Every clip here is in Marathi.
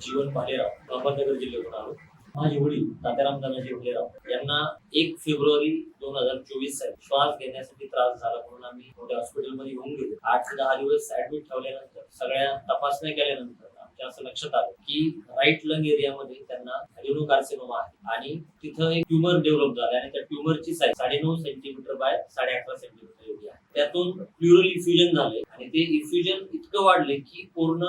जीवन भालेराव अहमदनगर जिल्ह्यातून आलो. माझे वडील तात्याराम दादाजी भालेराव यांना एक फेब्रुवारी दोन हजार चोवीस साली श्वास घेण्यासाठी त्रास झाला म्हणून आम्ही मोठ्या हॉस्पिटलमध्ये घेऊन गेलो. आठ ते दहा दिवस ऍडमिट ठेवल्यानंतर सगळ्या तपासण्या केल्यानंतर आमच्या असं लक्षात आलं की राईट लंग एरियामध्ये त्यांना कार्सिनोमा आहे. आणि तिथं एक ट्युमर डेव्हलप झाला आणि त्या ट्युमरची साईज साडेनऊ सेंटीमीटर बाय साडे अकरा सेंटीमीटर एवढी आहे. त्यातून प्युरल इफ्युजन झाले आणि ते इफ्युजन इतकं वाढले की पूर्ण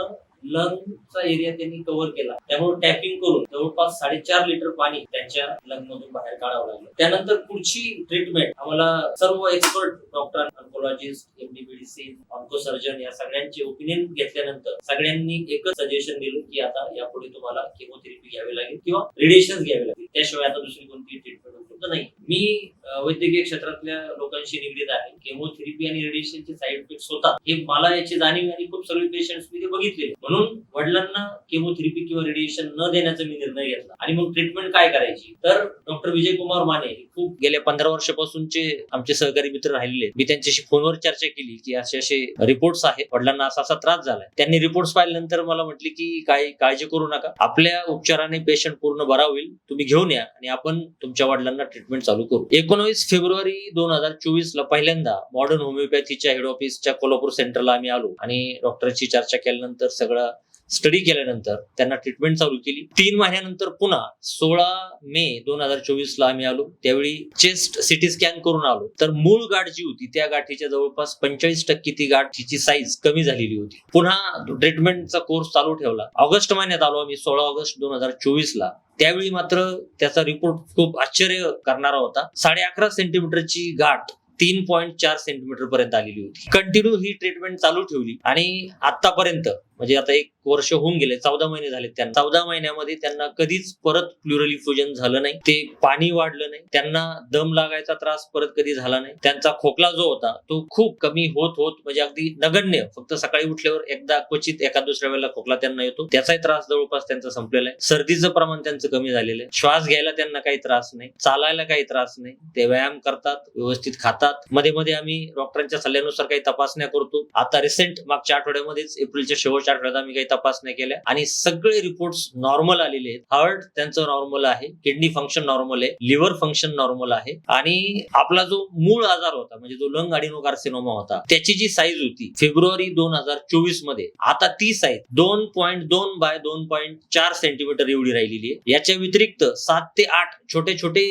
लंगचा एरिया त्यांनी कव्हर केला. त्यामुळे टॅपिंग करून जवळपास साडेचार लिटर पाणी त्यांच्या लंग मधून बाहेर काढावं लागलं. त्यानंतर पुढची ट्रीटमेंट आम्हाला सर्व expert doctor oncologist MD medicine oncosurgeon या सगळ्यांचे ओपिनियन घेतल्यानंतर सगळ्यांनी एकच सजेशन दिलं की आता यापुढे तुम्हाला केमोथेरपी घ्यावी लागेल किंवा रेडिएशन घ्यावे लागेल. त्याशिवाय आता दुसरी कोणती ट्रीटमेंट सुद्धा नाही. मी वैद्यकीय क्षेत्रातल्या लोकांशी निगडीत आहे. केमोथेरपी आणि रेडिएशनचे साईड इफेक्ट होतात. हे मला याची जाणीव आणि खूप सगळे पेशंट मी ते बघितले म्हणून वडिलांना केमोथेरपी किंवा रेडिएशन न देण्याचा मी निर्णय घेतला. आणि मग ट्रीटमेंट काय करायची? तर डॉक्टर विजय कुमार माने खूप गेल्या पंधरा वर्षापासूनचे आमचे सहकारी मित्र राहिलेले मी त्यांच्याशी फोनवर चर्चा केली की असे असे रिपोर्ट्स आहेत. वडिलांना असा असा त्रास झालाय. त्यांनी रिपोर्ट्स पाहिल्यानंतर मला म्हटले की काय काळजी करू नका. आपल्या उपचाराने पेशंट पूर्ण बरा होईल. तुम्ही घेऊन या आणि आपण तुमच्या वडिलांना ट्रीटमेंट चालू करू. एकोणवीस फेब्रुवारी दोन हजार चोवीस ला पहिल्यांदा मॉडर्न होमिओपॅथीच्या हेड ऑफिसच्या कोल्हापूर सेंटरला आम्ही आलो आणि डॉक्टरची चर्चा केल्यानंतर सगळं स्टडी केल्यानंतर त्यांना ट्रीटमेंट चालू केली. तीन महिन्यानंतर पुन्हा सोळा मे दोन हजार चोवीस ला आम्ही आलो. त्यावेळी चेस्ट सिटी स्कॅन करून आलो. तर मूळ गाठ जी होती त्या गाठीच्या जवळपास पंचेचाळीस टक्के ती गाठीची साईज कमी झालेली होती. पुन्हा ट्रीटमेंटचा कोर्स चालू ठेवला. ऑगस्ट महिन्यात आलो आम्ही सोळा ऑगस्ट दोन हजार चोवीस ला त्यावेळी मात्र त्याचा रिपोर्ट खूप आश्चर्य करणारा होता. साडे अकरा सेंटीमीटरची गाठ तीन पॉईंट चार सेंटीमीटर पर्यंत आलेली होती. कंटिन्यू ही ट्रीटमेंट चालू ठेवली आणि आतापर्यंत म्हणजे आता एक वर्ष होऊन गेले चौदा महिने झाले त्यांना. चौदा महिन्यामध्ये त्यांना कधीच परत प्लुरल इफ्युजन झालं नाही. ते पाणी वाढलं नाही. त्यांना दम लागायचा त्रास परत कधी झाला नाही. त्यांचा खोकला जो होता तो खूप कमी होत होत म्हणजे अगदी नगण्य फक्त सकाळी उठल्यावर एकदा क्वचित एका दुसऱ्या वेळेला खोकला त्यांना येतो. त्याचाही त्रास जवळपास त्यांचा संपलेला आहे. सर्दीचं प्रमाण त्यांचं कमी झालेलं आहे. श्वास घ्यायला त्यांना काही त्रास नाही. चालायला काही त्रास नाही. ते व्यायाम करतात व्यवस्थित खातात. मध्ये मध्ये आम्ही डॉक्टरांच्या सल्ल्यानुसार काही तपासण्या करतो. आता रिसेंट मागच्या आठवड्यामध्येच एप्रिलच्या शेवटच्या आठवड्यात आम्ही काही तपासण्या केल्या. आणि सगळे रिपोर्ट्स नॉर्मल आलेले आहेत. हार्ट त्यांचं नॉर्मल आहे. किडनी फंक्शन नॉर्मल आहे. लिव्हर फंक्शन नॉर्मल आहे. आणि आपला जो मूळ आजार होता म्हणजे जो लंग कार्सिनोमा होता त्याची जी साईज होती फेब्रुवारी दोन हजार चोवीसमध्ये आता ती साईज दोन पॉईंट दोन बाय दोन पॉईंट चार सेंटीमीटर एवढी राहिलेली आहे. याच्या व्यतिरिक्त सात ते आठ छोटे छोटे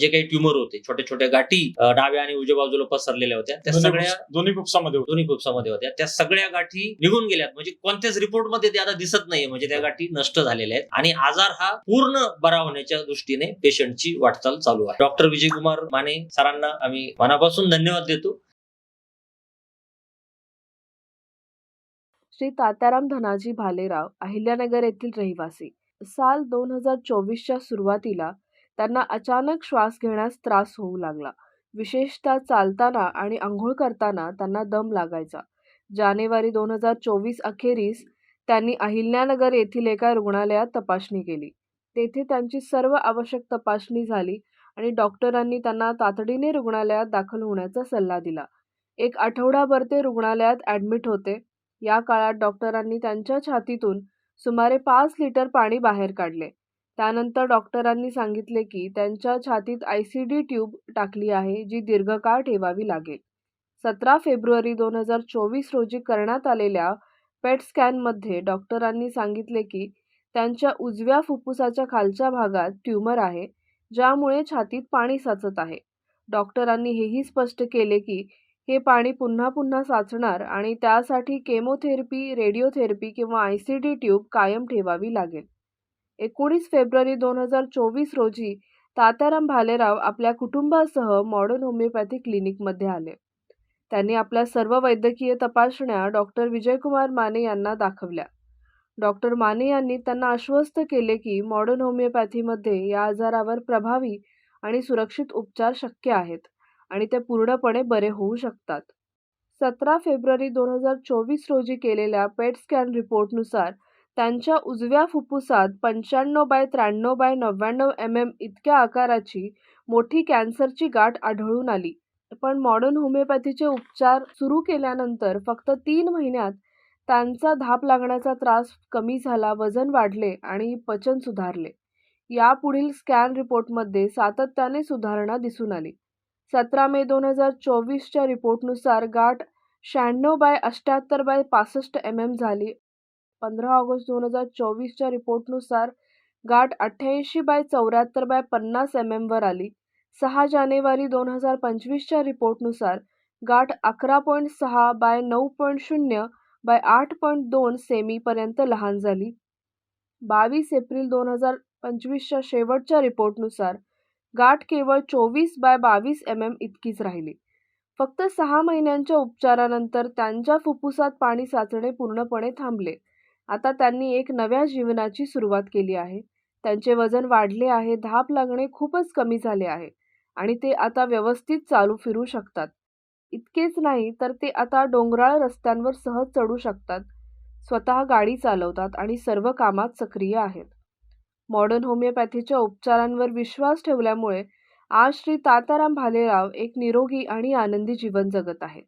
जे काही ट्युमर होते छोट्या छोट्या गाठी डाव्या आणि उजव्या बाजूला पसरलेल्या होत्या. त्या सगळ्या दोन्ही फुफ्सामध्ये होतं. दोन्ही फुफ्सामध्ये होत्या. त्या सगळ्या गाठी निघून गेल्यात. म्हणजे कोणत्याच रिपोर्टमध्ये ते आता दिसत नाहीये. म्हणजे त्या गाठी नष्ट झालेल्या आहेत. आणि आजार हा पूर्ण बरा होण्याच्या दृष्टीने पेशंटची वाटचाल चालू आहे. डॉक्टर विजय कुमार माने सरांना आम्ही मनापासून धन्यवाद देतो. श्री तात्याराम धनाजी भालेराव अहिल्यानगर येथील रहिवासी. साल दोन हजार चोवीसच्या सुरुवातीला त्यांना अचानक श्वास घेण्यास त्रास होऊ लागला. विशेषतः चालताना आणि आंघोळ करताना त्यांना दम लागायचा. जानेवारी दोन हजार चोवीस अखेरीस त्यांनी अहिल्यानगर येथील एका रुग्णालयात तपासणी केली. तेथे त्यांची सर्व आवश्यक तपासणी झाली आणि डॉक्टरांनी त्यांना तातडीने रुग्णालयात दाखल होण्याचा सल्ला दिला. एक आठवडाभर ते रुग्णालयात ॲडमिट होते. या काळात डॉक्टरांनी त्यांच्या छातीतून सुमारे पाच लिटर पाणी बाहेर काढले. त्यानंतर डॉक्टरांनी सांगितले की त्यांच्या छातीत आय सी डी ट्यूब टाकली आहे जी दीर्घकाळ ठेवावी लागेल. सतरा फेब्रुवारी दोन हजार चोवीस रोजी करण्यात आलेल्या पेट स्कॅनमध्ये डॉक्टरांनी सांगितले की त्यांच्या उजव्या फुफ्फुसाच्या खालच्या भागात ट्यूमर आहे ज्यामुळे छातीत पाणी साचत आहे. डॉक्टरांनी हेही स्पष्ट केले की हे पाणी पुन्हा पुन्हा साचणार आणि त्यासाठी केमोथेरपी रेडिओथेरपी किंवा आय सी डी ट्यूब कायम ठेवावी लागेल. एकोणीस फेब्रुवारी दोन हजार चोवीस रोजी तात्याराम भालेराव आपल्या कुटुंबासह मॉडर्न होमिओपॅथी क्लिनिकमध्ये आले. त्यांनी आपल्या सर्व वैद्यकीय तपासण्या डॉक्टर विजयकुमार माने यांना दाखवल्या. डॉक्टर माने यांनी त्यांना आश्वस्त केले की मॉडर्न होमिओपॅथीमध्ये या आजारावर प्रभावी आणि सुरक्षित उपचार शक्य आहेत आणि ते पूर्णपणे बरे होऊ शकतात. सतरा फेब्रुवारी दोन हजार चोवीस रोजी केलेल्या पेट स्कॅन रिपोर्टनुसार त्यांच्या उजव्या फुफ्फुसात पंच्याण्णव बाय त्र्याण्णव बाय नव्याण्णव एम एम इतक्या आकाराची मोठी कॅन्सरची गाठ आढळून आली. पण मॉडर्न होमिओपॅथीचे उपचार सुरू केल्यानंतर फक्त तीन महिन्यात त्यांचा धाप लागण्याचा त्रास कमी झाला वजन वाढले आणि पचन सुधारले. यापुढील स्कॅन रिपोर्टमध्ये सातत्याने सुधारणा दिसून आली. सतरा मे दोन हजार चोवीसच्या रिपोर्टनुसार गाठ शहाण्णव बाय अष्ट्याहत्तर बाय पासष्ट एम एम झाली. पंधरा ऑगस्ट दोन हजार चोवीसच्या रिपोर्टनुसार गाठ अठ्ठ्याऐंशी बाय चौऱ्याहत्तर बाय पन्नास एम एमवर आली. सहा जानेवारी दोन हजार पंचवीसच्या रिपोर्टनुसार गाठ अकरा पॉईंट सहा बाय नऊ पॉईंट शून्य बाय आठ पॉईंट दोन सेमीपर्यंत लहान झाली. बावीस एप्रिल दोन हजार पंचवीसच्या शेवटच्या रिपोर्टनुसार गाठ केवळ चोवीस बाय बावीस एम एम इतकीच राहिली. फक्त सहा महिन्यांच्या उपचारानंतर त्यांच्या फुफ्फुसात पाणी साचणे पूर्णपणे थांबले. आता त्यांनी एक नव्या जीवनाची सुरुवात केली आहे. त्यांचे वजन वाढले आहे धाप लागणे खूपच कमी झाले आहे. आणि ते आता व्यवस्थित चालू फिरू शकतात. इतकेच नाही तर ते आता डोंगराळ रस्त्यांवर सहज चढू शकतात. स्वतः गाडी चालवतात आणि सर्व कामात सक्रिय आहेत. मॉडर्न होमिओपॅथीच्या उपचारांवर विश्वास ठेवल्यामुळे आज श्री ताताराम भालेराव एक निरोगी आणि आनंदी जीवन जगत आहेत.